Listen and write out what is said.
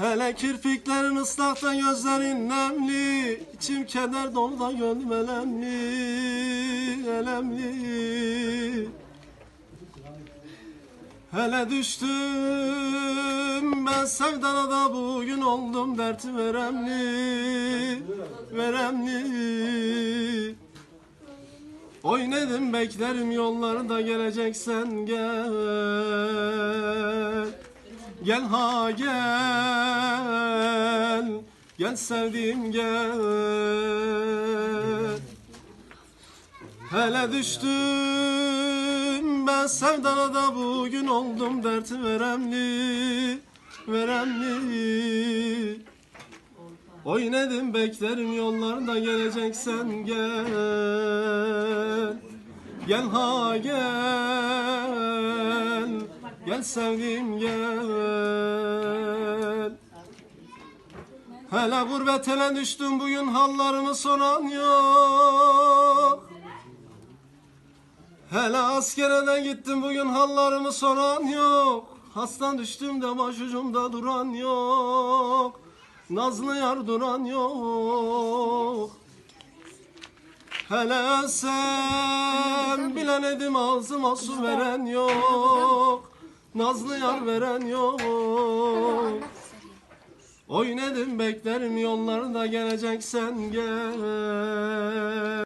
Hele kirpiklerin ıslakta gözlerin nemli İçim keder dolu da gönlüm elemli Elemli. Hele düştüm ben sevdana da bugün oldum derti veremli Veremli. Oynadım beklerim yollarda geleceksen gel Gel ha gel. Gel sevdiğim gel. Hele düştüm ben sevdana da bugün oldum derti veremli Veremli. Oynadım beklerim yollarda geleceksen gel. Gel ha gel Gel sevdiğim gel. Hele gurbet ele düştüm bugün hallarımı soran yok. Hele askere de gittim bugün hallarımı soran yok. Hastan düştüm de başucumda duran yok. Nazlı yar duran yok. Hele sen bilen edim ağzıma su veren yok Nazlı yar veren yok. Oynadım beklerim yollarda geleceksen gel